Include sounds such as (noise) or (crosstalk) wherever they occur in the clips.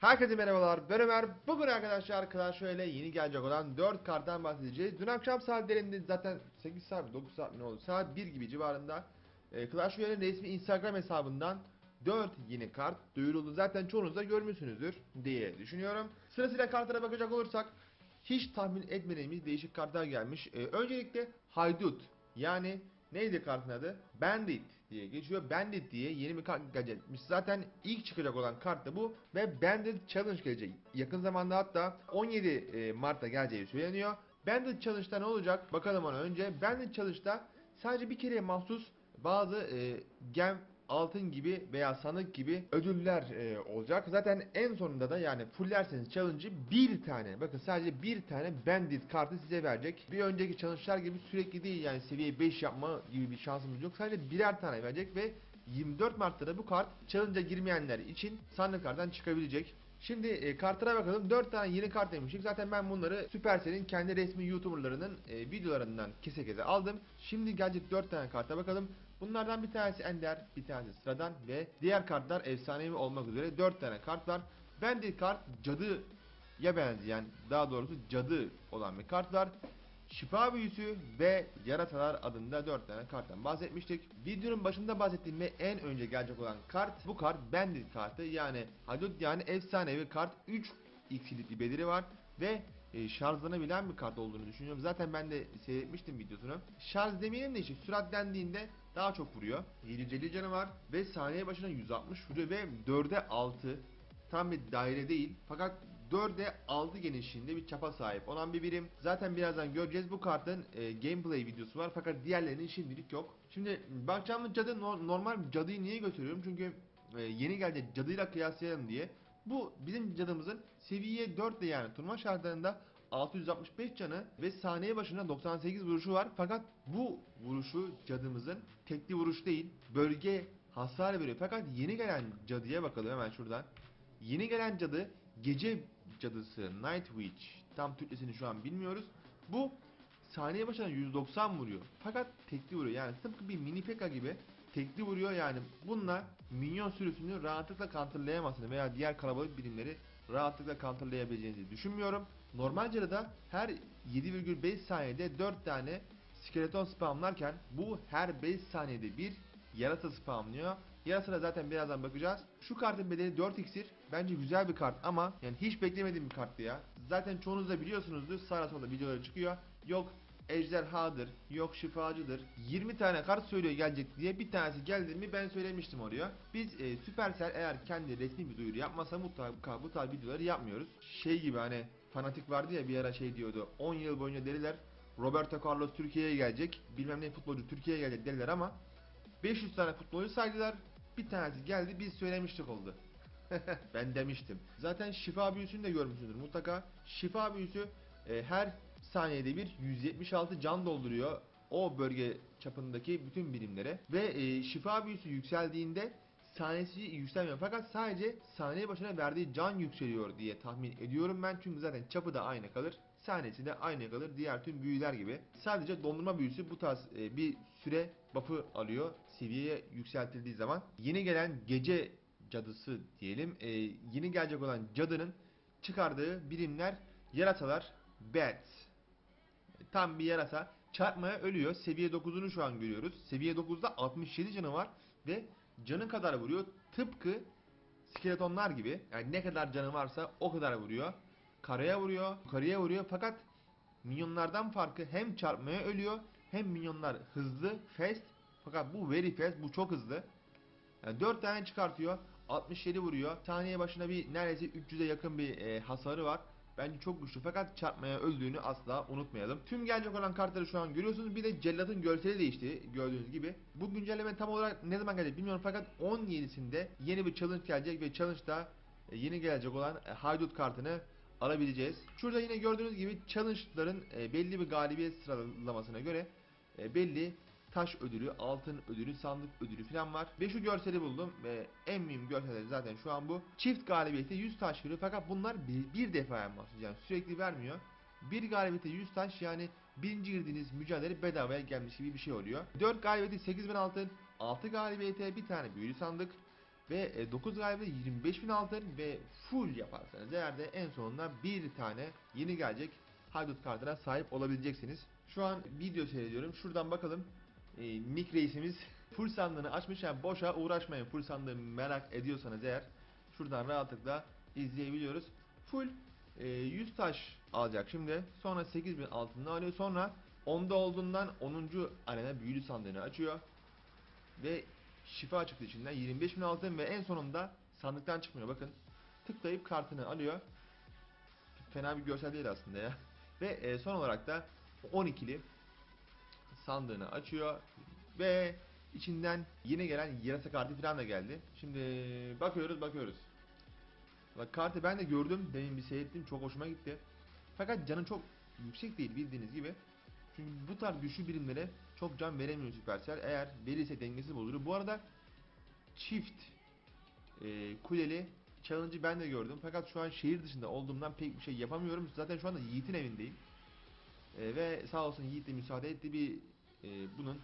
Herkese merhabalar ben Ömer. Bugün arkadaşlar Clash Royale'e yeni gelecek olan 4 karttan bahsedeceğiz. Dün akşam saatlerinde zaten 8 saat mi 9 saat ne oldu? Saat 1 gibi civarında e, Clash Royale'in resmi Instagram hesabından 4 yeni kart duyuruldu. Zaten çoğunuz da görmüşsünüzdür diye düşünüyorum. Sırasıyla kartlara bakacak olursak hiç tahmin etmediğimiz değişik kartlar gelmiş. E, öncelikle Haydut yani neydi kartın adı? Bandit diye geçiyor. Bandit diye yeni bir kart gelecekmiş. Zaten ilk çıkacak olan kart da bu ve Bandit Challenge gelecek. Yakın zamanda hatta 17 e, Mart'ta geleceği söyleniyor. Bandit Challenge'da ne olacak? Bakalım ona önce. Bandit Challenge'da sadece bir kereye mahsus bazı e, gem altın gibi veya sanık gibi ödüller e, olacak. Zaten en sonunda da yani fullerseniz challenge'ı bir tane bakın sadece bir tane bandit kartı size verecek. Bir önceki challenge'lar gibi sürekli değil yani seviye 5 yapma gibi bir şansımız yok. Sadece birer tane verecek ve 24 Mart'ta da bu kart challenge'a girmeyenler için sandıklardan çıkabilecek. Şimdi e, kartlara bakalım. 4 tane yeni kart demiştik. Zaten ben bunları Supercell'in kendi resmi YouTuber'larının e, videolarından kese kese aldım. Şimdi gelecek 4 tane karta bakalım. Bunlardan bir tanesi ender, bir tanesi sıradan ve diğer kartlar efsanevi olmak üzere 4 tane kart var. Bandit kart cadıya benzeyen, daha doğrusu cadı olan bir kart var. Şifa büyüsü ve yarasalar adında 4 tane karttan bahsetmiştik. Videonun başında bahsettiğim ve en önce gelecek olan kart bu kart Bandit kartı yani Hadut yani efsanevi kart 3 x'lik bir bedeli var ve e, şarjlanabilen bir kart olduğunu düşünüyorum. Zaten ben de seyretmiştim videosunu. Şarj demeyelim de işte süratlendiğinde daha çok vuruyor. 750 canı var ve saniye başına 160 vuruyor ve 4'e 6 tam bir daire değil fakat 4'e 6 genişliğinde bir çapa sahip olan bir birim. Zaten birazdan göreceğiz bu kartın e, gameplay videosu var fakat diğerlerinin şimdilik yok. Şimdi bakacağımız cadı no- normal cadıyı niye götürüyorum? Çünkü e, yeni gelecek cadıyla kıyaslayalım diye. Bu bizim cadımızın seviye 4 de yani turnuva şartlarında 665 canı ve saniye başına 98 vuruşu var. Fakat bu vuruşu cadımızın tekli vuruş değil, bölge hasar veriyor. Fakat yeni gelen cadıya bakalım hemen şuradan. Yeni gelen cadı gece cadısı Night Witch. Tam Türkçesini şu an bilmiyoruz. Bu saniye başına 190 vuruyor. Fakat tekli vuruyor. Yani tıpkı bir mini P.E.K.K.A gibi tekli vuruyor yani. Bununla minyon sürüsünü rahatlıkla counterlayamazsınız veya diğer kalabalık birimleri rahatlıkla counterlayabileceğinizi düşünmüyorum. Normal cadıda her 7,5 saniyede 4 tane skeleton spamlarken bu her 5 saniyede bir yarasa spamlıyor. Yarasa zaten birazdan bakacağız. Şu kartın bedeli 4 iksir. Bence güzel bir kart ama yani hiç beklemediğim bir karttı ya. Zaten çoğunuz da biliyorsunuzdur. Sağda solda videoları çıkıyor. Yok ejderhadır, yok şifacıdır. 20 tane kart söylüyor gelecek diye bir tanesi geldi mi ben söylemiştim oraya. Biz e, Supercell eğer kendi resmi bir duyuru yapmasa mutlaka bu tarz videoları yapmıyoruz. Şey gibi hani fanatik vardı ya bir ara şey diyordu. 10 yıl boyunca deliler Roberto Carlos Türkiye'ye gelecek. Bilmem ne futbolcu Türkiye'ye gelecek dediler ama 500 tane futbolcu saydılar. Bir tanesi geldi biz söylemiştik oldu. (laughs) ben demiştim. Zaten şifa büyüsünü de görmüşsünüzdür mutlaka. Şifa büyüsü e, her saniyede bir 176 can dolduruyor o bölge çapındaki bütün birimlere. Ve e, şifa büyüsü yükseldiğinde saniyesi yükselmiyor. Fakat sadece saniye başına verdiği can yükseliyor diye tahmin ediyorum ben. Çünkü zaten çapı da aynı kalır saniyesi de aynı kalır. Diğer tüm büyüler gibi. Sadece dondurma büyüsü bu tarz e, bir süre buff'ı alıyor. Seviyeye yükseltildiği zaman. Yeni gelen gece cadısı diyelim. E, yeni gelecek olan cadının çıkardığı birimler yarasalar bats tam bir yarasa çarpmaya ölüyor. Seviye 9'unu şu an görüyoruz. Seviye 9'da 67 canı var ve canı kadar vuruyor. Tıpkı skeletonlar gibi. Yani ne kadar canı varsa o kadar vuruyor. Karaya vuruyor, yukarıya vuruyor fakat minyonlardan farkı hem çarpmaya ölüyor hem minyonlar hızlı, fast fakat bu very fast, bu çok hızlı. Yani 4 tane çıkartıyor. 67 vuruyor. Saniye başına bir neredeyse 300'e yakın bir e, hasarı var. Bence çok güçlü fakat çarpmaya öldüğünü asla unutmayalım. Tüm gelecek olan kartları şu an görüyorsunuz. Bir de cellatın görseli değişti gördüğünüz gibi. Bu güncelleme tam olarak ne zaman gelecek bilmiyorum fakat 17'sinde yeni bir challenge gelecek ve challenge'da e, yeni gelecek olan e, haydut kartını alabileceğiz. Şurada yine gördüğünüz gibi challenge'ların e, belli bir galibiyet sıralamasına göre belli taş ödülü, altın ödülü, sandık ödülü falan var. Ve şu görseli buldum ve en mühim görseleri zaten şu an bu. Çift galibiyete 100 taş veriyor fakat bunlar bir, bir defaya mahsus yani sürekli vermiyor. Bir galibiyete 100 taş yani birinci girdiğiniz mücadele bedavaya gelmiş gibi bir şey oluyor. 4 galibiyete 8000 altın, 6 galibiyete bir tane büyülü sandık, Ve e, 9 galibiyet 25.000 altın ve full yaparsanız eğer de en sonunda bir tane yeni gelecek haydut kartına sahip olabileceksiniz. Şu an video seyrediyorum. Şuradan bakalım. E, Nick reisimiz full sandığını açmış. Yani boşa uğraşmayın. Full sandığı merak ediyorsanız eğer şuradan rahatlıkla izleyebiliyoruz. Full e, 100 taş alacak şimdi. Sonra 8000 altını alıyor. Sonra 10'da olduğundan 10. arena büyülü sandığını açıyor. Ve şifa çıktı içinden 25.000 altın ve en sonunda sandıktan çıkmıyor bakın. Tıklayıp kartını alıyor. Fena bir görsel değil aslında ya. Ve e, son olarak da 12'li sandığını açıyor ve içinden yeni gelen yarasa kartı falan da geldi. Şimdi bakıyoruz bakıyoruz. Bak kartı ben de gördüm. Demin bir seyrettim. Çok hoşuma gitti. Fakat canı çok yüksek değil bildiğiniz gibi. Çünkü bu tarz güçlü birimlere çok can veremiyor Supercell. Eğer verirse dengesi bozulur. Bu arada çift e, kuleli challenge'ı ben de gördüm. Fakat şu an şehir dışında olduğumdan pek bir şey yapamıyorum. Zaten şu anda Yiğit'in evindeyim. E, ve sağ olsun Yiğit de müsaade etti bir e, bunun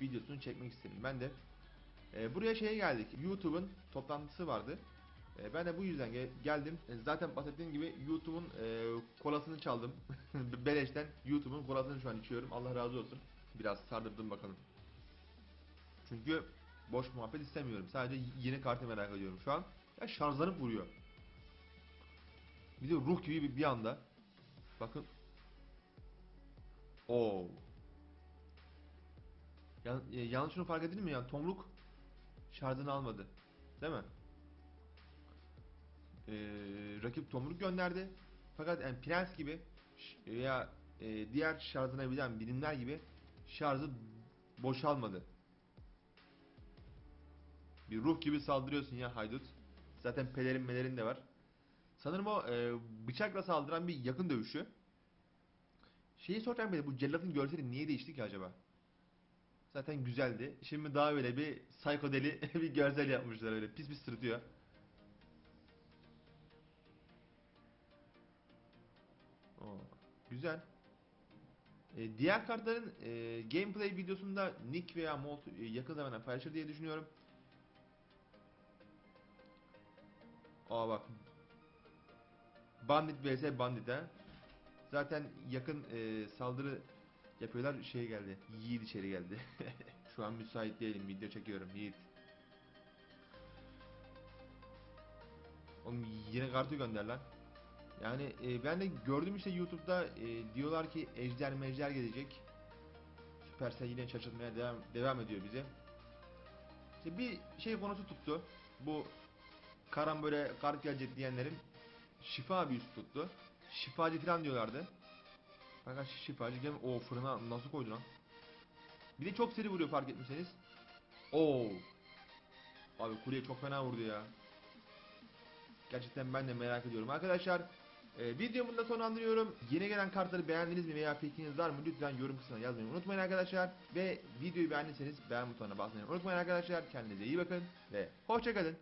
videosunu çekmek istedim. Ben de e, buraya şeye geldik. YouTube'un toplantısı vardı. E, ben de bu yüzden gel- geldim. E, zaten bahsettiğim gibi YouTube'un e, kolasını çaldım. (laughs) Beleşten YouTube'un kolasını şu an içiyorum. Allah razı olsun. Biraz sardırdım bakalım. Çünkü boş muhabbet istemiyorum. Sadece yeni kartı merak ediyorum şu an. Ya şarjlanıp vuruyor. Bir de ruh gibi bir anda. Bakın. Oo. Yan, e, yalnız şunu fark edin mi ya? Tomruk şarjını almadı. Değil mi? Ee, rakip tomruk gönderdi. Fakat yani prens gibi veya e, diğer şarjlanabilen birimler gibi şarjı boşalmadı. Bir ruh gibi saldırıyorsun ya haydut. Zaten pelerin melerin de var. Sanırım o e, bıçakla saldıran bir yakın dövüşü. Şeyi soracağım beni bu cellatın görseli niye değişti ki acaba? Zaten güzeldi. Şimdi daha böyle bir psikodeli (laughs) bir görsel yapmışlar öyle pis pis sırıtıyor. Oo, güzel. E, diğer kartların e, gameplay videosunda Nick veya Molt e, yakın zamanda paylaşır diye düşünüyorum. Aa bak. Bandit vs Bandit ha. Zaten yakın e, saldırı yapıyorlar şey geldi. Yiğit içeri geldi. (laughs) Şu an müsait değilim video çekiyorum Yiğit. Oğlum yine kartı gönder lan. Yani e, ben de gördüm işte YouTube'da e, diyorlar ki ejder mejder gelecek. Supercell yine şaşırtmaya devam, devam ediyor bize. İşte bir şey konusu tuttu. Bu karambole kart gelecek diyenlerin şifa büyüsü tuttu. Şifacı falan diyorlardı. Fakat şifacı gel o fırına nasıl koydu lan? Bir de çok seri vuruyor fark etmişseniz. Oo. Abi kuleye çok fena vurdu ya. Gerçekten ben de merak ediyorum. Arkadaşlar e, videomu da sonlandırıyorum. Yeni gelen kartları beğendiniz mi veya fikriniz var mı? Lütfen yorum kısmına yazmayı unutmayın arkadaşlar. Ve videoyu beğendiyseniz beğen butonuna basmayı unutmayın arkadaşlar. Kendinize iyi bakın ve hoşçakalın.